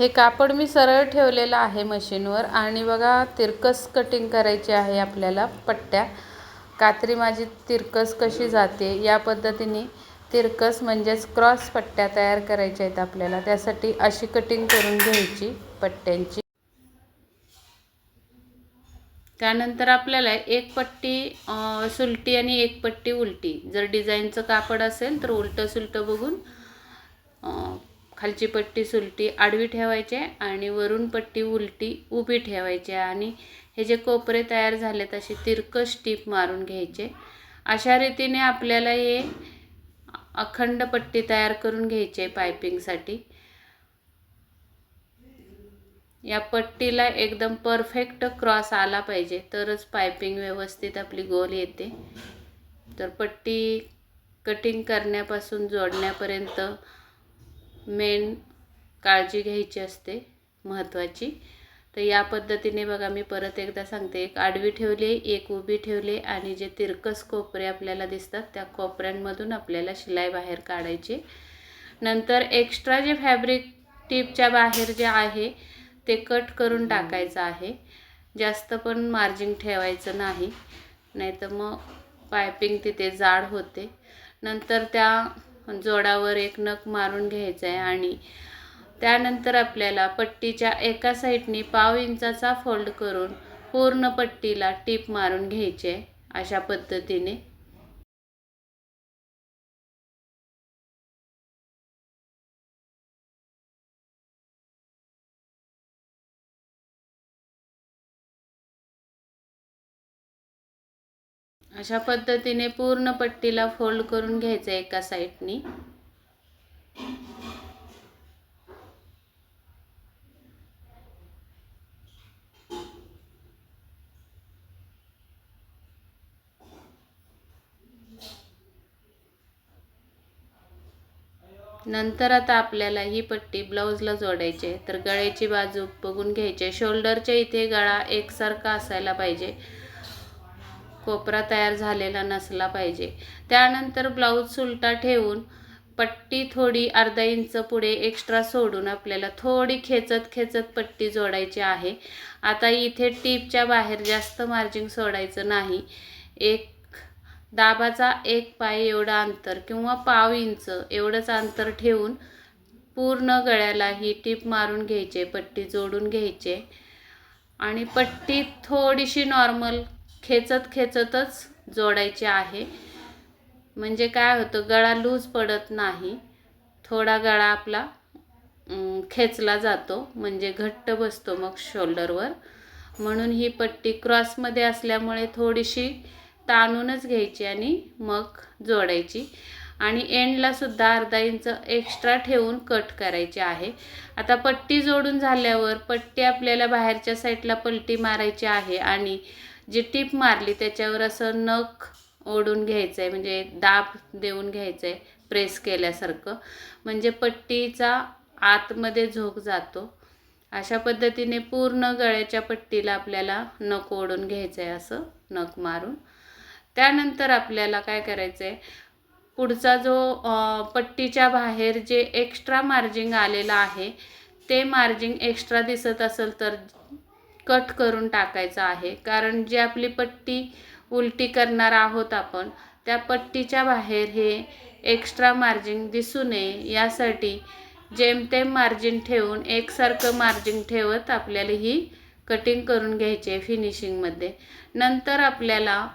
हे कापड मी सरळ ठेवलेलं आहे मशीनवर आणि बघा तिरकस कटिंग करायची आहे आपल्याला पट्ट्या. कात्री माझी तिरकस कशी जाते या पद्धतीने तिरकस म्हणजेच क्रॉस पट्ट्या तयार करायच्या आहेत आपल्याला. त्यासाठी अशी कटिंग करून घ्यायची पट्ट्यांची. त्यानंतर आपल्याला एक पट्टी सुलटी आणि एक पट्टी उलटी. जर डिझाईनचं कापड असेल तर उलटं सुलटं बघून खालची पट्टी सुलटी आडवी ठेवायची आणि वरून पट्टी उलटी उभी ठेवायची आणि हे जे कोपरे तयार झालेत असे तिरकस टीप मारून घ्यायचे. अशा रीतीने आपल्याला हे अखंड पट्टी तयार करून घ्यायची आहे पायपिंगसाठी. या पट्टीला एकदम परफेक्ट क्रॉस आला पाहिजे तरच पायपिंग व्यवस्थित आपली गोल येते. तर पट्टी कटिंग करण्यापासून जोडण्यापर्यंत मेन काळजी घ्यायची असते महत्त्वाची तर या पद्धतीने बघा मी परत एकदा सांगते. एक आडवी ठेवली एक उभी ठेवली आणि जे तिरकस कोपरे आपल्याला दिसतात त्या कोपऱ्यांमधून आपल्याला शिलाई बाहेर काढायची. नंतर एक्स्ट्रा जे फॅब्रिक टीपच्या बाहेर जे आहे ते कट करून टाकायचं आहे. जास्त पण मार्जिन ठेवायचं नाही. नाहीतर मग पायपिंग तिथे जाड होते. नंतर त्या जोडावर एक नख मारून घ्यायचं आहे आणि त्यानंतर आपल्याला पट्टीच्या एका साईडनी पाव इंचाचा फोल्ड करून पूर्ण पट्टीला टीप मारून घ्यायचे अशा पद्धतीने. अशा पद्धतीने पूर्ण पट्टीला फोल्ड करून घ्यायचं एका साईडनी. नंतर आता आपल्याला ही पट्टी ब्लाऊजला जोडायची आहे. तर गळ्याची बाजू बघून घ्यायची आहे. शोल्डरच्या इथे गळा एकसारखा असायला पाहिजे. कोपरा तयार झालेला नसला पाहिजे. त्यानंतर ब्लाऊज सुलटा ठेवून पट्टी थोडी अर्धा इंच पुढे एक्स्ट्रा सोडून आपल्याला थोडी खेचत खेचत पट्टी जोडायची आहे. आता इथे टीपच्या बाहेर जास्त मार्जिन सोडायचं नाही. एक दाबाचा एक पाय एवढं अंतर किंवा पाव इंच एवढंच अंतर ठेवून पूर्ण गळ्याला ही टीप मारून घ्यायचे पट्टी जोडून घ्यायचे. आणि पट्टी थोडीशी नॉर्मल खेचत खेचतच जोडायचे आहे. म्हणजे काय होतं गळा लूज पडत नाही. थोडा गळा आपला खेचला जातो. म्हणजे घट्ट बसतो मग शोल्डरवर. म्हणून ही पट्टी क्रॉसमध्ये असल्यामुळे थोडीशी ताणूनच घ्यायची आणि मग जोडायची. आणि एंडला सुद्धा अर्धा इंच एक्स्ट्रा ठेवून कट करायची आहे. आता पट्टी जोडून झाल्यावर पट्टी आपल्याला बाहेरच्या साईडला पलटी मारायची आहे आणि जी टीप मारली त्याच्यावर असं नख ओढून घ्यायचं आहे म्हणजे दाब देऊन घ्यायचं आहे प्रेस केल्यासारखं. म्हणजे पट्टीचा आतमध्ये झोक जातो. अशा पद्धतीने पूर्ण गळ्याच्या पट्टीला आपल्याला नख ओढून घ्यायचं आहे असं नख मारून. त्यानंतर आपल्याला काय करायचं आहे पुढचा जो पट्टीच्या बाहेर जे एक्स्ट्रा मार्जिंग आलेलं आहे ते मार्जिंग एक्स्ट्रा दिसत असेल तर कट करून टाकायचं आहे. कारण जी आपली पट्टी उलटी करणार आहोत आपण त्या पट्टीच्या बाहेर हे एक्स्ट्रा मार्जिन दिसू नये. यासाठी जेमतेम मार्जिन ठेवून एकसारखं मार्जिन ठेवत आपल्याला ही कटिंग करून घ्यायची आहे फिनिशिंगमध्ये नंतर आपल्याला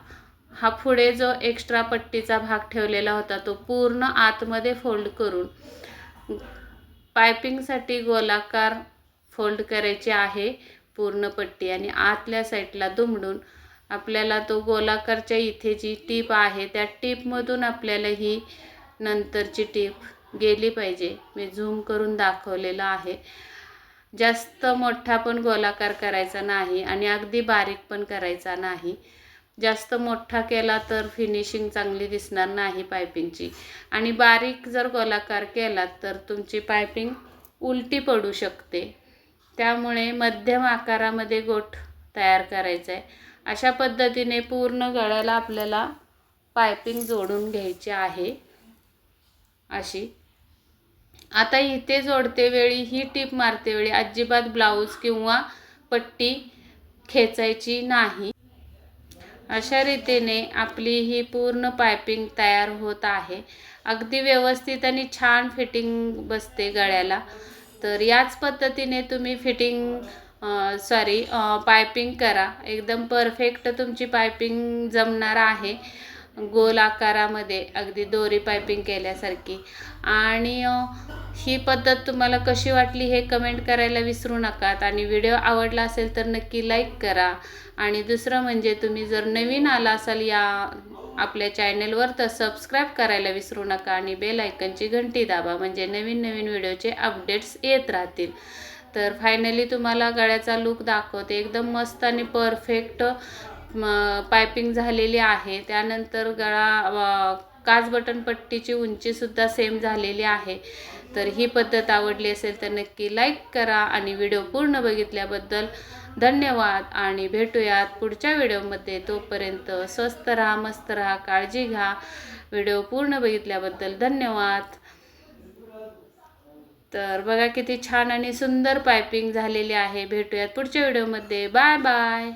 हा पुढे जो एक्स्ट्रा पट्टीचा भाग ठेवलेला होता तो पूर्ण आतमध्ये फोल्ड करून पायपिंगसाठी गोलाकार फोल्ड करायचे आहे. पूर्ण पट्टी आणि आतल्या साईडला दुमडून आपल्याला तो गोलाकारच्या इथे जी टीप आहे त्या टीपमधून आपल्याला ही नंतरची टीप गेली पाहिजे. मी झूम करून दाखवलेलं आहे. जास्त मोठा पण गोलाकार करायचा नाही आणि अगदी बारीक पण करायचा नाही. जास्त मोठा केला तर फिनिशिंग चांगली दिसणार नाही पायपिंगची आणि बारीक जर गोलाकार केला तर तुमची पायपिंग उलटी पडू शकते. त्यामुळे मध्यम आकारामध्ये गोठ तयार करायचा आहे अशा पद्धतीने पूर्ण गळ्याला आपल्याला पायपिंग जोडून घ्यायची आहे. अशी. आता इथे जोडते वेळी ही टीप मारते वेळी अजिबात ब्लाऊज किंवा पट्टी खेचायची नाही. अशा रीतीने आपली ही पूर्ण पायपिंग तयार होत आहे. अगदी व्यवस्थित आणि छान फिटिंग बसते गळ्याला. तर याच पद्धतीने तुम्ही फिटिंग सॉरी पायपिंग करा. एकदम परफेक्ट तुमची पायपिंग जमणार आहे गोल आकारामध्ये. अगदी दोरी पायपिंग केल्यासारखी. आणि ही पद्धत तुम्हाला कशी वाटली हे कमेंट करायला विसरू नकात. आणि व्हिडिओ आवडला असेल तर नक्की लाईक करा. आणि दुसरं म्हणजे तुम्ही जर नवीन आला असाल या आपल्या चॅनलवर तर सबस्क्राईब करायला विसरू नका आणि बेल आयकनची घंटी दाबा म्हणजे नवीन नवीन व्हिडिओचे अपडेट्स येत राहतील. तर फायनली तुम्हाला गळ्याचा लूक दाखवते. एकदम मस्त आणि परफेक्ट पायपिंग झालेली आहे. त्यानंतर गळा काच बटन पट्टीची उंचीसुद्धा सेम झालेली आहे. तर ही पद्धत आवडली असेल तर नक्की लाईक करा आणि व्हिडिओ पूर्ण बघितल्याबद्दल धन्यवाद आणि भेटूयात पुढच्या व्हिडिओमध्ये. तोपर्यंत स्वस्त राहा मस्त राहा काळजी घ्या. व्हिडिओ पूर्ण बघितल्याबद्दल धन्यवाद. तर बघा किती छान आणि सुंदर पायपिंग झालेली आहे. भेटूयात पुढच्या व्हिडिओमध्ये. Bye bye.